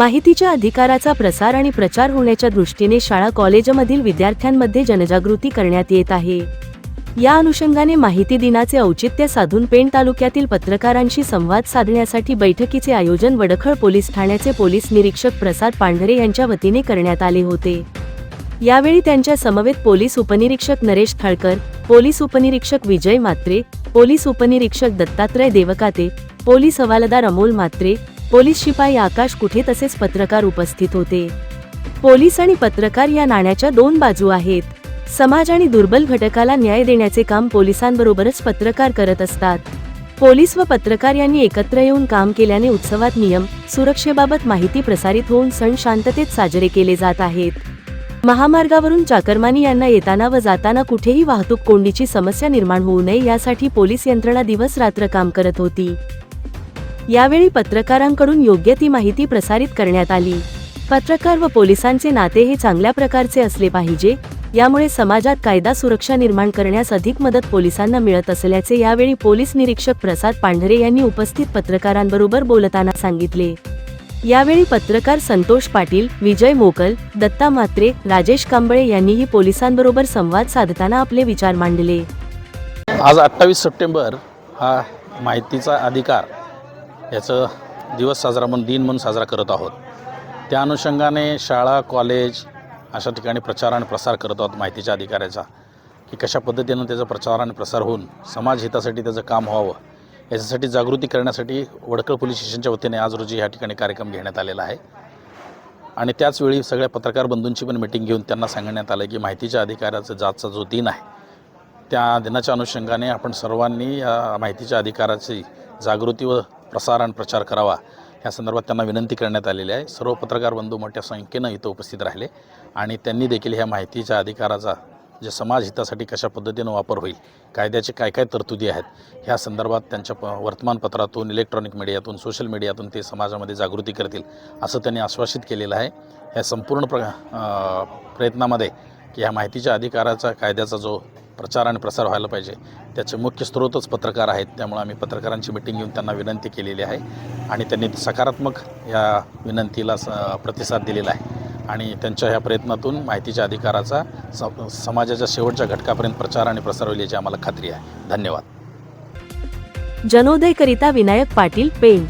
माहितीच्या अधिकाराचा प्रसार आणि प्रचार होण्याच्या दृष्टीने शाळा कॉलेजमधील विद्यार्थ्यांमध्ये जनजागृती करण्यात येत आहे. या अनुषंगाने माहिती दिनाचे औचित्य साधून पेण तालुक्यातील पत्रकारांशी संवाद साधण्यासाठी बैठकीचे आयोजन वडखळ पोलीस ठाण्याचे पोलीस निरीक्षक प्रसाद पांढरे यांच्या वतीने करण्यात आले होते. यावेळी त्यांच्या समवेत पोलीस उपनिरीक्षक नरेश थाळकर पोलीस उपनिरीक्षक विजय मात्रे पोलीस उपनिरीक्षक दत्तात्रय देवकाते पोलीस हवालदार अमोल मात्रे पोलीस शिपाई आकाश कुठे तसेच पत्रकार उपस्थित होते. पोलीस आणि पत्रकार या नाण्याच्या दोन बाजू आहेत. समाज आणि दुर्बल घटकाला न्याय देण्याचे काम पोलिसांबरोबरच पत्रकार करत असतात. पोलीस व पत्रकार यांनी एकत्र येऊन काम केल्याने उत्सवात नियम सुरक्षेबाबत माहिती प्रसारित होऊन सण शांततेत साजरे केले जात आहेत. महामार्गावरून चाकरमानी यांना येताना व जाताना कुठेही वाहतूक कोंडीची समस्या निर्माण होऊ नये यासाठी पोलीस यंत्रणा दिवस रात्र काम करत होती. यावेळी पत्रकारांकडून योग्य ती माहिती प्रसारित करण्यात आली. पत्रकार व पोलिसांचे नाते हे चांगल्या प्रकारचे असले पाहिजे यामुळे समाजात कायदा सुरक्षा निर्माण करण्यास अधिक मदत पोलिसांना मिळत असल्याचे यावेळी पोलीस निरीक्षक प्रसाद पांढरे यांनी उपस्थित पत्रकारांबरोबर बोलताना सांगितले. यावेळी पत्रकार संतोष पाटील विजय मोकल दत्ता म्हात्रे राजेश कांबळे यांनीही पोलिसांबरोबर संवाद साधताना आपले विचार मांडले. आज अठ्ठावीस सप्टेंबर हा माहितीचा अधिकार याचं दिवस साजरा म्हणून दिन म्हणून साजरा करत आहोत. त्या अनुषंगाने शाळा कॉलेज अशा ठिकाणी प्रचार आणि प्रसार करत आहोत माहितीच्या अधिकाराचा की कशा पद्धतीनं त्याचा प्रचार आणि प्रसार होऊन समाज हितासाठी त्याचं काम व्हावं याच्यासाठी जागृती करण्यासाठी वडकळ पोलीस स्टेशनच्या वतीने आज रोजी ह्या ठिकाणी कार्यक्रम घेण्यात आलेला आहे. आणि त्याचवेळी सगळ्या पत्रकार बंधूंची पण मिटिंग घेऊन त्यांना सांगण्यात आलं की माहितीच्या अधिकाराचा जातचा जो दिन आहे त्या दिनाच्या अनुषंगाने आपण सर्वांनी या माहितीच्या अधिकाराची जागृती व प्रसार आणि प्रचार करावा. या संदर्भात त्यांना विनंती करण्यात आलेली आहे. सर्व पत्रकार बंधू मोठ्या संख्येनं इथं उपस्थित राहिले आणि त्यांनी देखील ह्या माहितीच्या अधिकाराचा जे समाज हितासाठी कशा पद्धतीनं वापर होईल कायद्याचे काय काय तरतुदी आहेत ह्या संदर्भात त्यांच्या प वर्तमानपत्रातून इलेक्ट्रॉनिक मीडियातून सोशल मीडियातून ते समाजामध्ये जागृती करतील असं त्यांनी आश्वासित केलेलं आहे. ह्या संपूर्ण प्र प्रयत्नामध्ये की ह्या माहितीच्या अधिकाराचा कायद्याचा जो प्रचार आणि प्रसार व्हायला पाहिजे. त्याचे मुख्य स्रोतच पत्रकार आहेत. त्यामुळे आम्ही पत्रकारांची मिटिंग घेऊन त्यांना विनंती केलेली आहे. आणि त्यांनी सकारात्मक या विनंतीला स प्रतिसाद दिलेला आहे. आणि त्यांच्या ह्या प्रयत्नातून माहितीच्या अधिकाराचा स समाजाच्या शेवटच्या घटकापर्यंत प्रचार आणि प्रसार होईल याची आम्हाला खात्री आहे. धन्यवाद. जनोदयकरिता विनायक पाटील पेण.